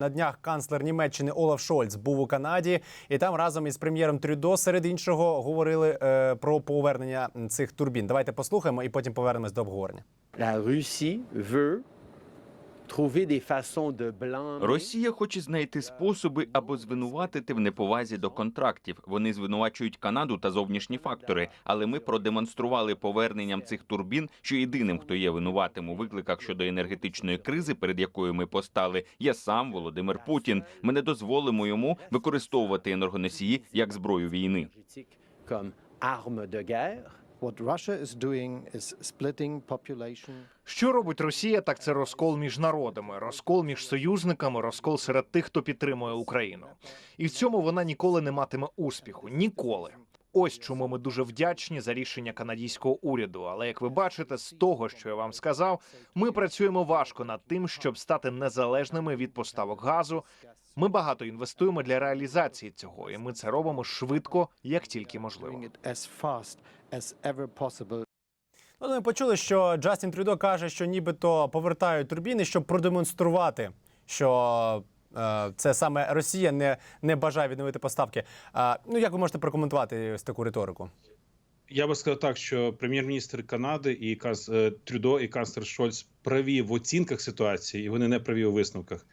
На днях канцлер Німеччини Олаф Шольц був у Канаді, і там разом із прем'єром Трюдо серед іншого говорили е, про повернення цих турбін. Давайте послухаємо і потім повернемось до обговорення. La Russie veut Росія хоче знайти способи або звинуватити в неповазі до контрактів. Вони звинувачують Канаду та зовнішні фактори. Але ми продемонстрували поверненням цих турбін, що єдиним, хто є винуватим у викликах щодо енергетичної кризи, перед якою ми постали, є сам Володимир Путін. Ми не дозволимо йому використовувати енергоносії як зброю війни. Що робить Росія, так це розкол між народами, розкол між союзниками, розкол серед тих, хто підтримує Україну. І в цьому вона ніколи не матиме успіху. Ніколи. Ось чому ми дуже вдячні за рішення канадійського уряду. Але як ви бачите, з того, що я вам сказав, ми працюємо важко над тим, щоб стати незалежними від поставок газу. Ми багато інвестуємо для реалізації цього, і ми це робимо швидко, як тільки можливо. Ну, ми почули, що Джастін Трюдо каже, що нібито повертають турбіни, щоб продемонструвати, що е, це саме Росія не, не бажає відновити поставки. А, ну як ви можете прокоментувати ось таку риторику? Я би сказав так, що прем'єр-міністр Канади і е, Трюдо і канцлер Шольц праві в оцінках ситуації, і вони не праві у висновках.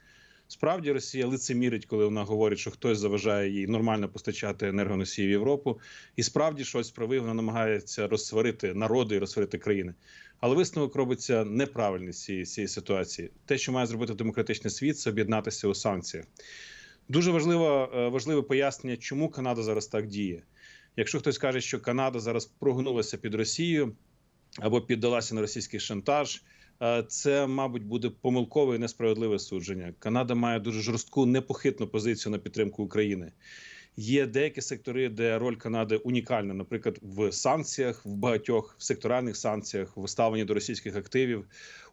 Справді Росія лицемірить, коли вона говорить, що хтось заважає їй нормально постачати енергоносії в Європу. І справді щось правий, вона намагається розсварити народи і розсварити країни. Але висновок робиться неправильний цієї, цієї ситуації. Те, що має зробити демократичний світ, це об'єднатися у санкціях. Дуже важливо, е, важливе пояснення, чому Канада зараз так діє. Якщо хтось каже, що Канада зараз прогнулася під Росію або піддалася на російський шантаж, це, мабуть, буде помилкове і несправедливе судження. Канада має дуже жорстку, непохитну позицію на підтримку України. Є деякі сектори, де роль Канади унікальна, наприклад, в санкціях, в багатьох в секторальних санкціях, в ставленні до російських активів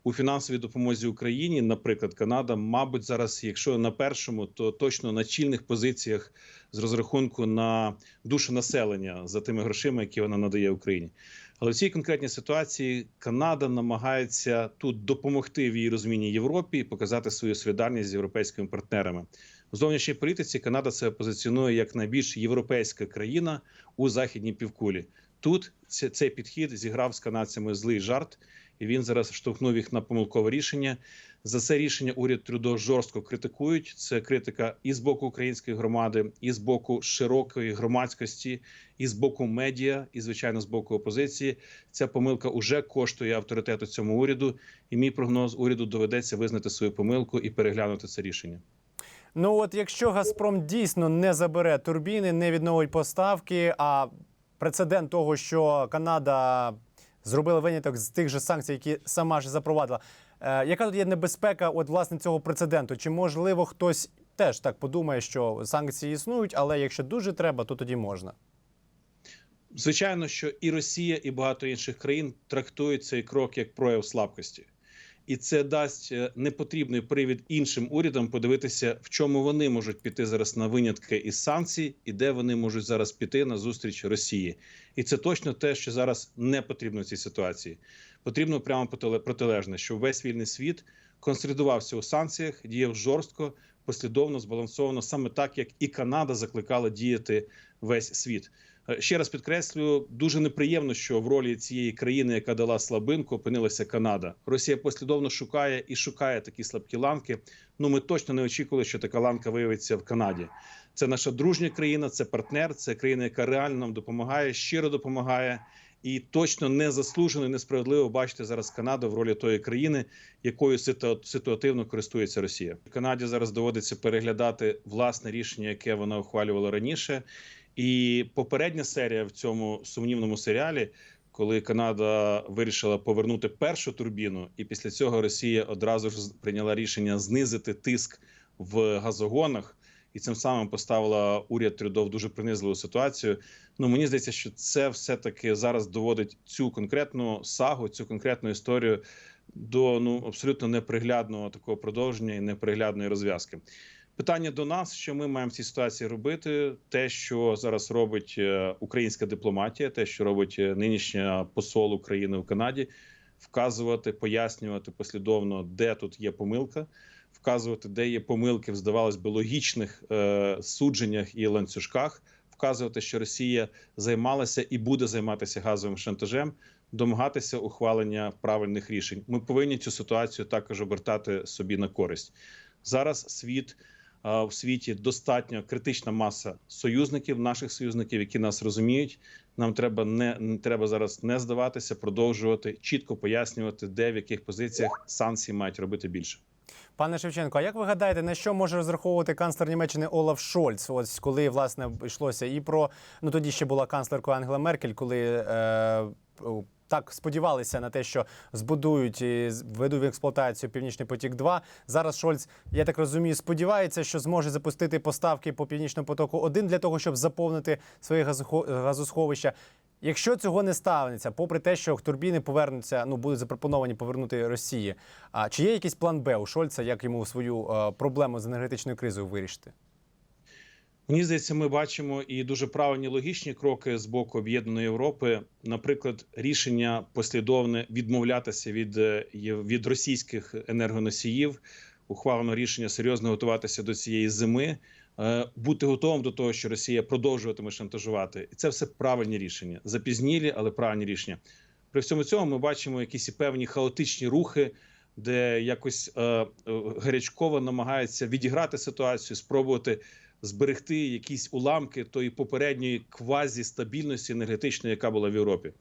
у фінансовій допомозі Україні. Наприклад, Канада, мабуть, зараз, якщо на першому, то точно на чільних позиціях з розрахунку на душу населення за тими грошима, які вона надає Україні. Але в цій конкретній ситуації Канада намагається тут допомогти в її розміні Європі і показати свою солідарність з європейськими партнерами. В зовнішній політиці Канада себе позиціонує як найбільш європейська країна у західній півкулі. Тут цей підхід зіграв з канадцями злий жарт, і він зараз штовхнув їх на помилкове рішення. За це рішення уряд Трюдо жорстко критикують. Це критика і з боку української громади, і з боку широкої громадськості, і з боку медіа, і звичайно з боку опозиції. Ця помилка уже коштує авторитету цьому уряду. І мій прогноз уряду доведеться визнати свою помилку і переглянути це рішення. Ну от якщо Газпром дійсно не забере турбіни, не відновить поставки, а прецедент того, що Канада зробила виняток з тих же санкцій, які сама ж запровадила. Е, яка тут є небезпека от власне цього прецеденту? Чи можливо хтось теж так подумає, що санкції існують, але якщо дуже треба, то тоді можна? Звичайно, що і Росія, і багато інших країн трактують цей крок як прояв слабкості. І це дасть е, непотрібний привід іншим урядам подивитися, в чому вони можуть піти зараз на винятки із санкцій, і де вони можуть зараз піти на зустріч Росії. І це точно те, що зараз не потрібно в цій ситуації. Потрібно прямо протиле- протилежне, щоб весь вільний світ консолідувався у санкціях, діяв жорстко, послідовно, збалансовано, саме так, як і Канада закликала діяти весь світ. Е, Ще раз підкреслюю, дуже неприємно, що в ролі цієї країни, яка дала слабинку, опинилася Канада. Росія послідовно шукає і шукає такі слабкі ланки. Ну ми точно не очікували, що така ланка виявиться в Канаді. Це наша дружня країна, це партнер, це країна, яка реально нам допомагає, щиро допомагає. І точно незаслужено і несправедливо бачити зараз Канаду в ролі тої країни, якою ситу- ситуативно користується Росія. Канаді зараз доводиться переглядати власне рішення, яке вона ухвалювала раніше. І попередня серія в цьому сумнівному серіалі, коли Канада вирішила повернути першу турбіну, і після цього Росія одразу ж прийняла рішення знизити тиск в газогонах. І цим самим поставила уряд Трюдо в дуже принизливу ситуацію. Ну мені здається, що це все таки зараз доводить цю конкретну сагу, цю конкретну історію до ну абсолютно неприглядного такого продовження і неприглядної розв'язки. Питання до нас, що ми маємо в цій ситуації робити, те, що зараз робить е, українська дипломатія, те, що робить е, нинішня посол України в Канаді, вказувати, пояснювати послідовно, де тут є помилка, вказувати, де є помилки в здавалось би логічних е, судженнях і ланцюжках, вказувати, що Росія займалася і буде займатися газовим шантажем, домагатися ухвалення правильних рішень. Ми повинні цю ситуацію також обертати собі на користь. Зараз світ а, в світі достатньо критична маса союзників, наших союзників, які нас розуміють. Нам треба не не треба зараз не здаватися, продовжувати чітко пояснювати, де в яких позиціях санкції мають робити більше. Пане Шевченко, а як ви гадаєте, на що може розраховувати канцлер Німеччини Олаф Шольц? Ось коли власне йшлося і про ну тоді ще була канцлеркою Ангела Меркель, коли е, так сподівалися на те, що збудують і введуть в експлуатацію Північний потік. 2 зараз Шольц, я так розумію, сподівається, що зможе запустити поставки по північному потоку 1 для того, щоб заповнити газохо- газосховища. Якщо цього не станеться, попри те, що турбіни повернуться, ну будуть запропоновані повернути Росії. А чи є якийсь план Б у Шольца, як йому свою е, проблему з енергетичною кризою вирішити? Мені здається, ми бачимо і дуже правильні логічні кроки з боку об'єднаної Європи. Наприклад, рішення послідовне відмовлятися від, е, від російських енергоносіїв. Ухвалено рішення серйозно готуватися до цієї зими, бути готовим до того, що Росія продовжуватиме шантажувати, і це все правильні рішення, запізнілі, але правильні рішення. При всьому цьому ми бачимо якісь і певні хаотичні рухи, де якось е, е, гарячково намагається відіграти ситуацію, спробувати зберегти якісь уламки тої попередньої квазі-стабільності енергетичної, яка була в Європі.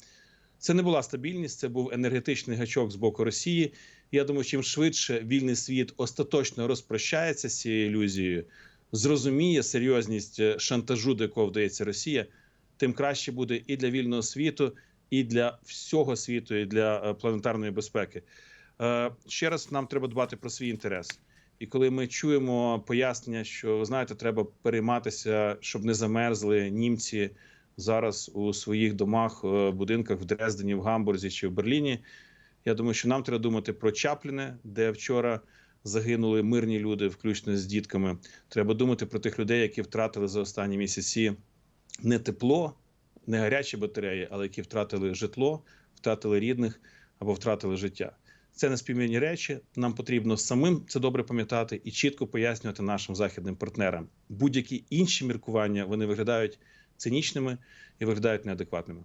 Це не була стабільність, це був енергетичний гачок з боку Росії. Я думаю, чим швидше вільний світ остаточно розпрощається з цією ілюзією, зрозуміє серйозність е, шантажу, до якого вдається Росія, тим краще буде і для вільного світу, і для всього світу, і для е, планетарної безпеки. Е, Ще раз нам треба дбати про свій інтерес. І коли ми чуємо пояснення, що ви знаєте, треба перейматися, щоб не замерзли німці зараз у своїх домах, будинках в Дрездені, в Гамбурзі чи в Берліні. Я думаю, що нам треба думати про Чапліне, де вчора загинули мирні люди, включно з дітками. Треба думати про тих людей, які втратили за останні місяці не тепло, не гарячі батареї, але які втратили житло, втратили рідних або втратили життя. Це не співмірні речі. Нам потрібно самим це добре пам'ятати і чітко пояснювати нашим західним партнерам. Будь-які інші міркування вони виглядають цинічними і виглядають неадекватними.